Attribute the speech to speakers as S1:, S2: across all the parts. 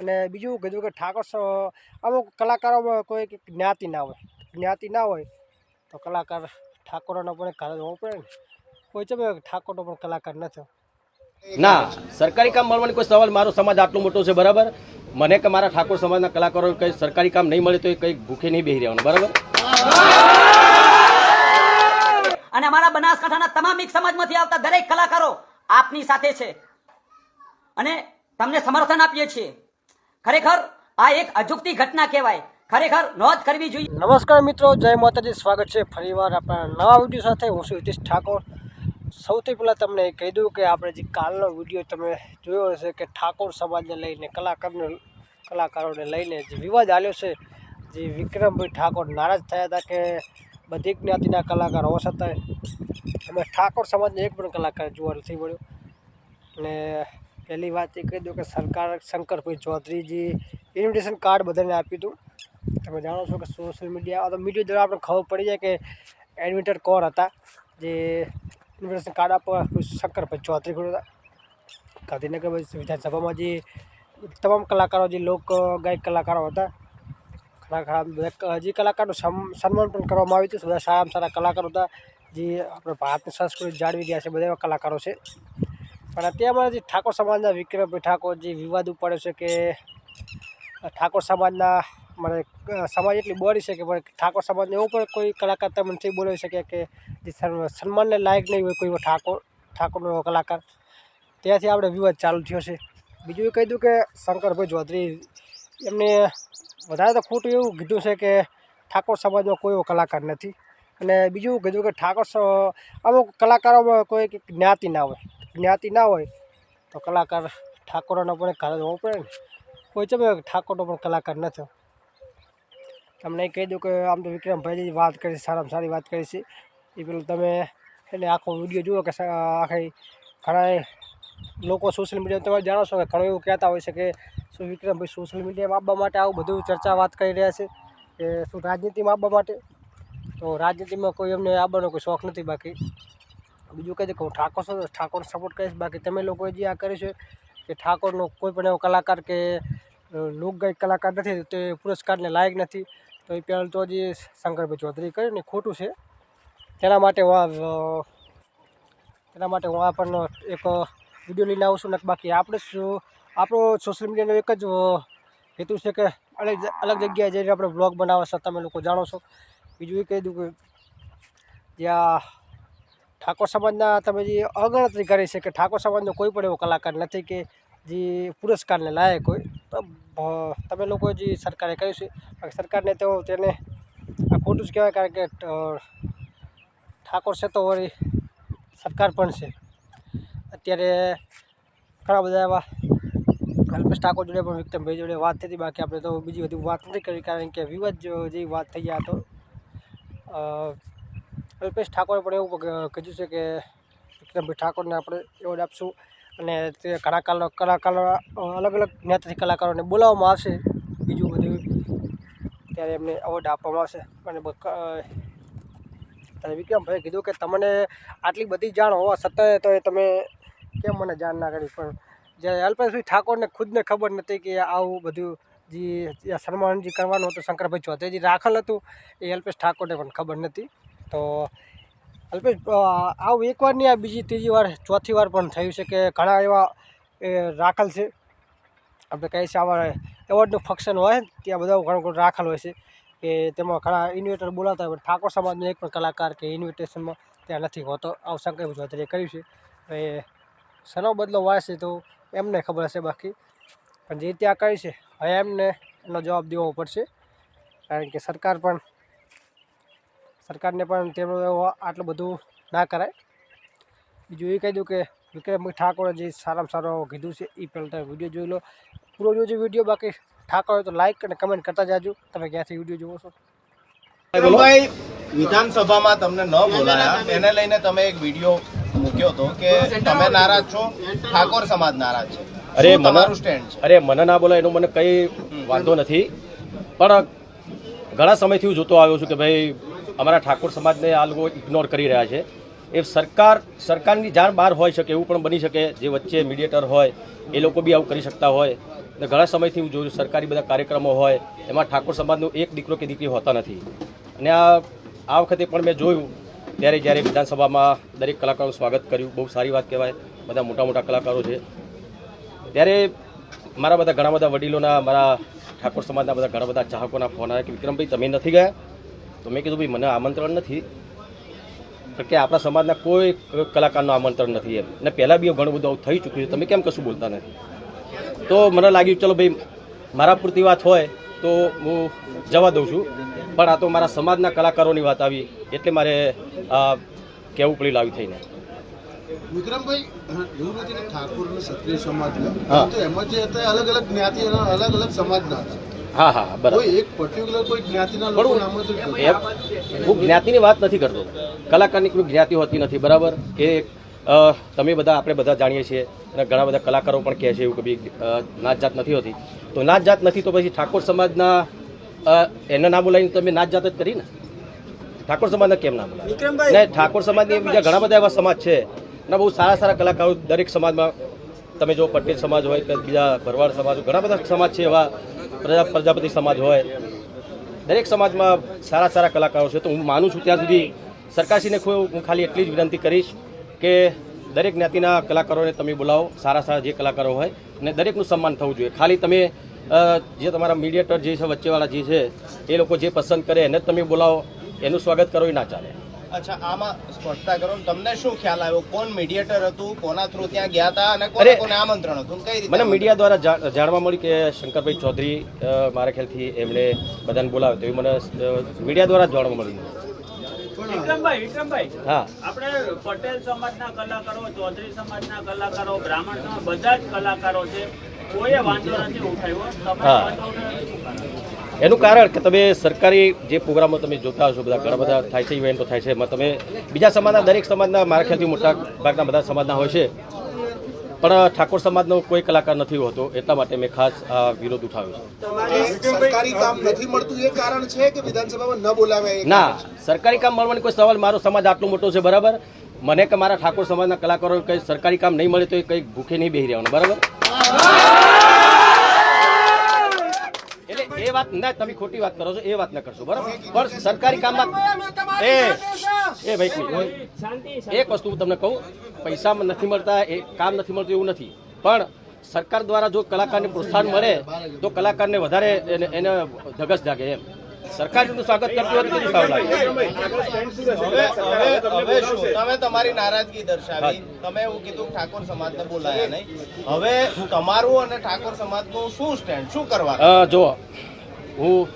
S1: અને બીજું કીધું કે ઠાકોર અમુક કલાકારોમાં કોઈ જ્ઞાતિ ના હોય. જ્ઞાતિ ના હોય તો કલાકાર ઠાકોરોનો પણ ઘરે હોવો પડે ને. કોઈ છે ઠાકોરનો પણ કલાકાર નથી
S2: ના સરકારી કામ મળવાની કોઈ સવાલ મારો સમાજ આટલો મોટો છે બરાબર? મને કે મારા ઠાકોર સમાજના કલાકારો કંઈ સરકારી કામ નહીં મળે તો એ કંઈ ભૂખે નહીં બેસી રહેવાનું બરાબર?
S3: અને અમારા બનાસકાંઠાના તમામ એક સમાજમાંથી આવતા દરેક કલાકારો આપની સાથે છે. અને તમને સમર્થન આપીએ છીએ. ખરેખર આ એક અજુકતી ઘટના કહેવાય. ખરેખર નોંધ કરવી જોઈએ.
S1: નમસ્કાર મિત્રો, જય માતાજી, સ્વાગત છે ફરીવાર આપણા નવા વીડિયો સાથે. હું છું હિતેશ ઠાકોર. સૌથી પહેલાં તમને કહી દઉં કે આપણે જે કાલનો વીડિયો તમે જોયો હશે કે ઠાકોર સમાજને લઈને, કલાકારને, કલાકારોને લઈને જે વિવાદ આવ્યો છે, જે વિક્રમભાઈ ઠાકોર નારાજ થયા હતા કે બધી જ્ઞાતિના કલાકાર હોવા છતાંય અમે ઠાકોર સમાજને એક પણ કલાકાર જોવા નથી મળ્યો. અને પહેલી વાત એ કહી દઉં કે સરકાર શંકરભાઈ ચૌધરીજી ઇન્વિટેશન કાર્ડ બધાને આપ્યું હતું તમે જાણો છો કે સોશિયલ મીડિયા તો મીડિયા દ્વારા આપણે ખબર પડી જાય કે એડમિટર કોણ હતા, જે ઇન્વિટેશન કાર્ડ આપવા શંકરભાઈ ચૌધરી હતા. ગાંધીનગર વિધાનસભામાં જે તમામ કલાકારો, જે લોક ગાયક કલાકારો હતા ઘણા ખરા બધા હજી કલાકારનું સન્માન પણ કરવામાં આવ્યું હતું. બધા સારામાં સારા કલાકારો હતા, જે આપણે ભારતની સંસ્કૃતિ જાળવી રહ્યા છે, બધા એવા કલાકારો છે. પણ અત્યારમાં જે ઠાકોર સમાજના વિક્રમભાઈ ઠાકોર જે વિવાદ ઉપાડ્યો છે કે ઠાકોર સમાજના મને સમાજ એટલી બોરી છે કે મને ઠાકોર સમાજને એવું પણ કોઈ કલાકાર તમે નથી બોલાવી શકે કે જે સન્માનને લાયક નહીં હોય કોઈ ઠાકોર, ઠાકોરનો કલાકાર. ત્યાંથી આપણે વિવાદ ચાલુ થયો છે. બીજું એ કહી દઉં કે શંકરભાઈ ચૌધરી એમને વધારે તો ખોટું એવું કીધું છે કે ઠાકોર સમાજમાં કોઈ એવો કલાકાર નથી. અને બીજું કીધું કે ઠાકોર અમુક કલાકારોમાં કોઈ જ્ઞાતિ ના હોય. જ્ઞાતિ ના હોય તો કલાકાર ઠાકોરનો પણ ઘર હોવો પડે ને. કોઈ ચમે ઠાકોરનો પણ કલાકાર નથી તમને કહી દઉં કે આમ તો વિક્રમભાઈની વાત કરી છે, સારામાં સારી વાત કરી છે. એ પેલું તમે એટલે આખો વીડિયો જુઓ કે આખી ઘણા લોકો સોશિયલ મીડિયા તમે જાણો છો કે ઘણું એવું કહેતા હોય છે કે શું વિક્રમભાઈ સોશિયલ મીડિયામાં આપવા માટે આવું બધું ચર્ચા વાત કરી રહ્યા છે કે શું રાજનીતિમાં આપવા માટે? તો રાજનીતિમાં કોઈ એમને આવવાનો કોઈ શોખ નથી બાકી. બીજું કહી દે કે હું ઠાકોર છું ઠાકોર સપોર્ટ કરીશ બાકી તમે લોકોએ જે આ કર્યું છે કે ઠાકોરનો કોઈ પણ એવો કલાકાર કે લોકગાયક કલાકાર નથી, તે પુરસ્કારને લાયક નથી. તો એ પહેલાં તો જે શંકરભાઈ ચૌધરી કર્યું ને ખોટું છે. તેના માટે હું તેના માટે હું આ પણ એક વીડિયો લઈને આવું છું. ને બાકી આપણે આપણો સોશિયલ મીડિયાનો એક જ હેતુ છે કે અલગ અલગ જગ્યાએ જઈને આપણે બ્લોગ બનાવવા છે તમે લોકો જાણો છો. બીજું એ કહી દઉં કે જ્યાં ઠાકોર સમાજના તમે જે અગણતરી કરી છે કે ઠાકોર સમાજનો કોઈ પણ એવો કલાકાર નથી કે જે પુરસ્કારને લાયક હોય, તો તમે લોકો જે સરકારે કહ્યું છે સરકારને તો તેને આ ખોટું જ કહેવાય કારણ કે ઠાકોર છે તો વળી સરકાર પણ છે. અત્યારે ઘણા બધા એવા અલ્પેશ ઠાકોર જોડે પણ વિક્રમભાઈ જોડે વાત થઈ હતી, બાકી આપણે તો બીજી બધી વાત નથી કરી, કારણ કે વિવાદ જે વાત થઈ ગયા તો. અલ્પેશ ઠાકોરે પણ એવું કીધું છે કે વિક્રમભાઈ ઠાકોરને આપણે એવોર્ડ આપશું. અને તે કલાકારો કલા કલાકારો અલગ અલગ જ્ઞાતિથી કલાકારોને બોલાવવામાં આવશે. બીજું બધું ત્યારે એમને એવોર્ડ આપવામાં આવશે. અને ત્યારે વિક્રમભાઈએ કીધું કે, તમને આટલી બધી જાણ હોવા છતાંય તો તમે કેમ મને જાણ ના કરી? પણ જ્યારે અલ્પેશભાઈ ઠાકોરને ખુદને ખબર નથી કે આવું બધું જે સન્માન જે કરવાનું હતું શંકરભાઈ ચૌધરીજી રાખેલ હતું, એ અલ્પેશ ઠાકોરને પણ ખબર નથી તો અલ્પેશ આવું એકવાર નહીં, આ બીજી ત્રીજી વાર, ચોથી વાર પણ થયું છે કે ઘણા એવા, એ, રાખેલ છે. આપણે કહીએ છીએ આવા એવોર્ડનું ફંક્શન હોય, ત્યાં બધા ઘણું ઘણું રાખેલ હોય છે. કે તેમાં ઘણા ઇન્વેટર બોલાતા હોય, પણ ઠાકોર સમાજનો એક પણ કલાકાર કે ઇન્વિટેશનમાં ત્યાં નથી હોતો. આવું શંકરભાઈ ચૌધરીએ કર્યું છે. એ સનો બદલો વાળશે તો એમને ખબર હશે બાકી. પણ જે ત્યાં કર્યું છે, હવે એમને એનો જવાબ દેવો પડશે. કારણ કે સરકાર પણ સરકારને પણ તેમનું આટલું બધું ના કરાય. બીજું એ કહી દઉં કે વિક્રમભાઈ ઠાકોરે જે સારામાં સારો કીધું છે એ પહેલાં તમે વીડિયો જોઈ લો. પૂરો જોજો વીડિયો બાકી ઠાકોર હોય તો લાઈક અને કમેન્ટ કરતા જાજો. તમે ક્યાંથી વીડિયો જુઓ છો?
S4: વિક્રમભાઈ વિધાનસભામાં તમને ન બોલાયા. એને લઈને તમે એક વીડિયો મૂક્યો હતો કે તમે નારાજ છો ઠાકોર સમાજ નારાજ છે.
S2: અરે મને
S4: સ્ટેન્ડ છે?
S2: અરે મને ના બોલાય એનો મને કંઈ વાંધો નથી. પણ ઘણા સમયથી હું જોતો આવ્યો છું કે ભાઈ અમારા ઠાકોર સમાજને આ લોકો ઇગ્નોર કરી રહ્યા છે. એ સરકાર, સરકારની જાણ બહાર હોઈ શકે એવું પણ બની શકે, જે વચ્ચે મીડિયેટર હોય, એ લોકો બી આવું કરી શકતા હોય. ને ઘણા સમયથી હું જોઉં સરકારી બધા કાર્યક્રમો હોય, એમાં ઠાકોર સમાજનો એક દીકરો કે દીકરી હોતા નથી. અને આ આ વખતે પણ મેં જોયું, ત્યારે જ્યારે વિધાનસભામાં દરેક કલાકારોનું સ્વાગત કર્યું, બહુ સારી વાત કહેવાય, બધા મોટા મોટા કલાકારો છે. ત્યારે મારા બધા ઘણા બધા વડીલોના, મારા ઠાકોર સમાજના બધા ઘણા બધા ચાહકોના ફોન આવ્યા કે, વિક્રમભાઈ, તમે નથી ગયા? તો મેં કીધું ભાઈ મને આમંત્રણ નથી. કે આપણા સમાજના કોઈ કલાકારનું આમંત્રણ નથી એમ. ને પહેલાં બી ઘણું બધું આવું થઈ ચૂક્યું છે. તમે કેમ કશું બોલતા નથી? તો મને લાગ્યું ચલો ભાઈ મારા પૂરતી વાત હોય તો હું જવા દઉં છું. પણ આ તો મારા સમાજના કલાકારોની વાત આવી એટલે મારે કહેવું પડ્યું લાવી થઈને.
S5: વિક્રમભાઈ એવું નથી ઠાકોર અને ક્ષત્રિય સમાજના તો એમાં જે હતા અલગ અલગ જ્ઞાતિ અલગ અલગ સમાજના છે.
S2: હા હા બરાબર.
S5: એક પર્ટિક્યુલર કોઈ જ્ઞાતિના લોકો આમંત્રિત કરતા.
S2: એમ હું જ્ઞાતિની વાત નથી કરતો. કલાકારની કોઈ જ્ઞાતિ હોતી નથી બરાબર? કે તમે બધા આપણે બધા જાણીએ છીએ અને ઘણા બધા કલાકારો પણ કહે છે એવું કે ભાઈ નાચ જાત નથી હોતી. તો નાચ જાત નથી તો પછી ઠાકોર સમાજના એના ના બોલાવીને તમે નાચ જાત જ કરી ને? ઠાકોર સમાજના કેમ ના બોલાવે ને ઠાકોર સમાજની બીજા ઘણા બધા એવા સમાજ છે. અને બહુ સારા સારા કલાકારો દરેક સમાજમાં તમે જો પટેલ સમાજ હોય કે બીજા ભરવાડ સમાજ ઘણા બધા સમાજ છે એવા પ્રજા પ્રજાપતિ સમાજ હોય. દરેક સમાજમાં સારા સારા કલાકારો છે. તો હું માનું છું ત્યાં સુધી સરકારશ્રીને હું ખાલી એટલી જ વિનંતી કરીશ કે દરેક જ્ઞાતિના કલાકારોને તમે બોલાવો. સારા સારા જે કલાકારો હોય અને દરેકનું સન્માન થવું જોઈએ. ખાલી તમે જે તમારા મીડિયેટર જે છે, વચ્ચેવાળા જે છે, એ લોકો જે પસંદ કરે એને તમે બોલાવો. એનું સ્વાગત કરો એ ના ચાલે.
S4: અચ્છા આમાં સ્પષ્ટતા કરો ને તમને શું ખ્યાલ આવ્યો? કોણ મીડિયેટર હતું? કોના થ્રુ ત્યાં ગયા હતા? અને કોને
S2: અરે,
S4: કોને આમંત્રણ હતું? કઈ રીતે
S2: મને મીડિયા દ્વારા જાણવા મળ્યું કે શંકરભાઈ ચૌધરી મારા ખ્યાલથી એમણે બધાને બોલાવ્યો તો મને મીડિયા દ્વારા જાણવા મળ્યું.
S6: વિક્રમભાઈ વિક્રમભાઈ
S2: હા.
S6: આપણે પટેલ સમાજના કલાકારો ચૌધરી સમાજના કલાકારો બ્રાહ્મણ સમાજ બધા જ કલાકારો છે કોઈએ વાંધો નથી ઉઠાવ્યો. તમે
S2: એનું કારણ કે તમે સરકારી જે પ્રોગ્રામો તમે જોતા હશો બધા ઘણા બધા થાય છે ઇવેન્ટો થાય છે એમાં તમે બીજા સમાજના દરેક સમાજના મારા ખ્યાલથી મોટા ભાગના બધા સમાજના હોય છે. પણ ઠાકોર સમાજનો કોઈ કલાકાર નથી હોતો એટલા માટે મેં ખાસ આ વિરોધ ઉઠાવ્યો છે.
S5: સરકારી કામ નથી મળતું એ કારણ છે કે વિધાનસભામાં ન
S2: સરકારી કામ મળવાનો કોઈ સવાલ મારો સમાજ આટલો મોટો છે બરાબર? મને કે મારા ઠાકોર સમાજના કલાકારો કંઈ સરકારી કામ નહીં મળે તો એ કંઈ ભૂખે નહીં બેહી રહેવાનું બરાબર? એ વાત ના તમે ખોટી વાત કરો છો એ વાત ના કરશો બરાબર? પણ સરકારી કામમાં એ એ ભાઈ એક વસ્તુ હું તમને કહું પૈસામાં નથી મળતા એ કામ નથી મળતું એવું નથી. પણ સરકાર દ્વારા જો કલાકારને પ્રોત્સાહન મળે તો કલાકારને વધારે એને ધગસ જાગે એમ. સરકાર જેટલું સ્વાગત કરતી હોય કેટલું સારું લાગે.
S4: તમે તમારી નારાજગી દર્શાવી. તમે એવું કીધું ઠાકોર સમાજને બોલાયા નહીં. હવે તમારું અને ઠાકોર સમાજનું શું સ્ટેન્ડ શું
S2: કરવા જો હું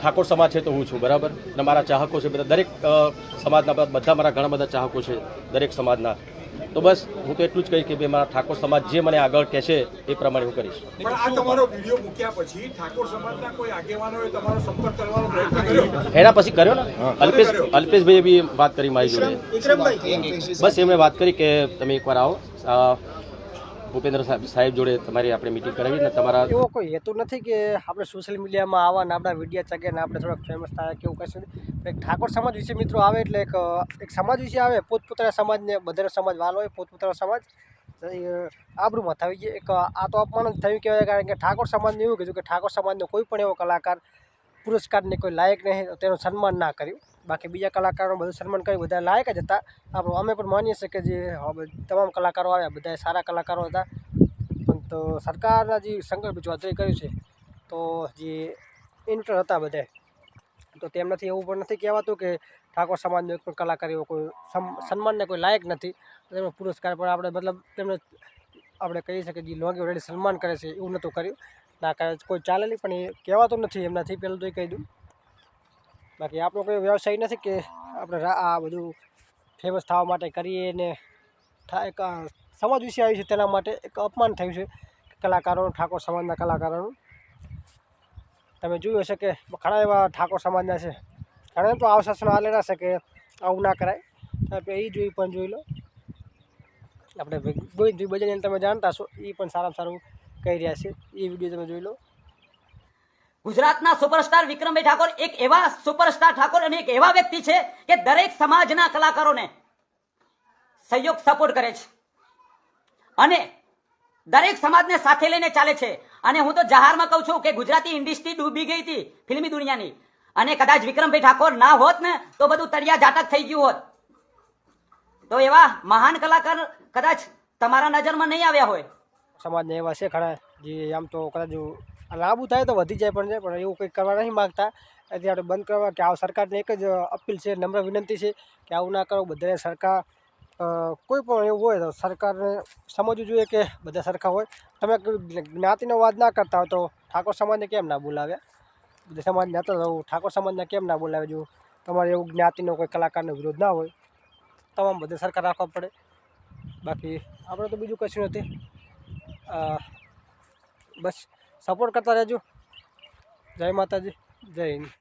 S2: ઠાકોર સમાજ છે તો હું છું બરાબર? અને મારા ચાહકો છે બધા. દરેક સમાજના બધા બધા મારા ઘણા બધા ચાહકો છે દરેક સમાજના. તો બસ હું તો એટલું જ કહીશ કે ભાઈ મારા ઠાકોર સમાજ જે મને આગળ કહેશે એ પ્રમાણે હું કરીશ.
S7: પણ આ તમારો વીડિયો મૂક્યા પછી ઠાકોર સમાજના કોઈ આગેવાનોએ તમારો સંપર્ક કરવાનો પ્રયત્ન કર્યો?
S2: એના પછી કર્યો ને? અલ્પેશ અલ્પેશભાઈએ બી વાત કરી મારી જોડે. બસ એમણે વાત કરી કે તમે એકવાર આવો. ભૂપેન્દ્ર સાહેબ સાહેબ જોડે તમારી આપણે મિટિંગ કરાવી ને તમારા
S1: એવો કોઈ હેતુ નથી કે આપણે સોશિયલ મીડિયામાં આવવા ને આપણા વિડીયા ચગે ને આપણે થોડાક ફેમસ થાય કે એવું કશું એક ઠાકોર સમાજ વિશે મિત્રો આવે એટલે એક એક સમાજ વિશે આવે. પોતપોતાના સમાજને બધાનો સમાજ વાલો હોય, પોતપોતાનો સમાજ. તો એ, આબરૂમાં થવી જોઈએ. એક, આ તો અપમાન થયું કહેવાય, કારણ કે ઠાકોર સમાજને એવું કીધું કે ઠાકોર સમાજનો કોઈ પણ એવો કલાકાર, પુરસ્કારને કોઈ લાયક નહીં, તેનું સન્માન ના કર્યું. બાકી બીજા કલાકારોનું બધું સન્માન કર્યું બધા લાયક જ હતા. આપણું, અમે પણ માનીએ છીએ કે જે તમામ કલાકારો આવ્યા બધા સારા કલાકારો હતા. પણ તો સરકારના જે શંકરભાઈ ચૌધરી કર્યું છે, તો જે ઇન્ટર હતા બધા તો તેમનાથી એવું પણ નથી કહેવાતું કે ઠાકોર સમાજનો એક પણ કલાકાર એવો કોઈ સન્માનને કોઈ લાયક નથી. તેમનો પુરસ્કાર પણ આપણે મતલબ તેમને આપણે કહી શકીએ જે લોંગી ઓલરેડી સન્માન કરે છે, એવું નહોતું કર્યું. ના કરે કોઈ ચાલે નહીં પણ એ કહેવાતું નથી એમનાથી, પહેલું તો એ કહી દઉં. બાકી આપણો કોઈ વ્યવસાય નથી કે આપણે આ બધું ફેમસ થવા માટે કરીએ ને એક સમાજ વિશે આવ્યું છે તેના માટે એક અપમાન થયું છે કલાકારોનું, ઠાકોર સમાજના કલાકારોનું. તમે જોયું હશે કે ઘણા એવા ઠાકોર સમાજના છે. ઘણા તો આવા શાસનો આલેલા છે કે આવું ના કરાય. તમે એ જોઈ પણ જોઈ લો. આપણે ગોવિંદભાઈ બજાને તમે જાણતા છો એ પણ સારામાં સારું કહી રહ્યા છે. એ વીડિયો તમે જોઈ લો.
S3: ગુજરાતના સુપરસ્ટાર વિક્રમભાઈ ઠાકોર એક એવા સુપરસ્ટાર ઠાકોર અને એક એવા વ્યક્તિ છે કે દરેક સમાજના કલાકારોને સહયોગ સપોર્ટ કરે છે. અને દરેક સમાજને સાથે લઈને ચાલે છે. અને હું તો જાહેરમાં કહું છું કે ગુજરાતી ઇન્ડસ્ટ્રી ડૂબી ગઈ હતી ફિલ્મી દુનિયાની. અને કદાચ વિક્રમભાઈ ઠાકોર ના હોત ને, તો બધું તળિયા જાટક થઈ ગયું હોત. તો એવા મહાન કલાકાર કદાચ તમારા નજરમાં નહીં આવ્યા હોય.
S1: સમાજને એવા છે ખરા જે આમ તો કદાચ લાંબુ થાય તો વધી જાય પણ છે, પણ એવું કંઈક કરવા નહીં માગતા. એટલે આપણે બંધ કરવા કે આ સરકારને એક જ અપીલ છે, નમ્ર વિનંતી છે કે આવું ના કરો. બધાને સરકાર કોઈ પણ એવું હોય તો સરકારને સમજવું જોઈએ કે બધા સરખા હોય. તમે જ્ઞાતિનો વાદ ના કરતા હોય તો ઠાકોર સમાજને કેમ ના બોલાવ્યા? બધા સમાજ હતા તો ઠાકોર સમાજને કેમ ના બોલાવે જો તમારે એવું જ્ઞાતિનો કોઈ કલાકારનો વિરોધ ના હોય, તમામ બધે સરકાર રાખવા પડે. બાકી આપણે તો બીજું કશું નથી. બસ. સપોર્ટ કરતા રહેજો. જય માતાજી જય હિન્દ.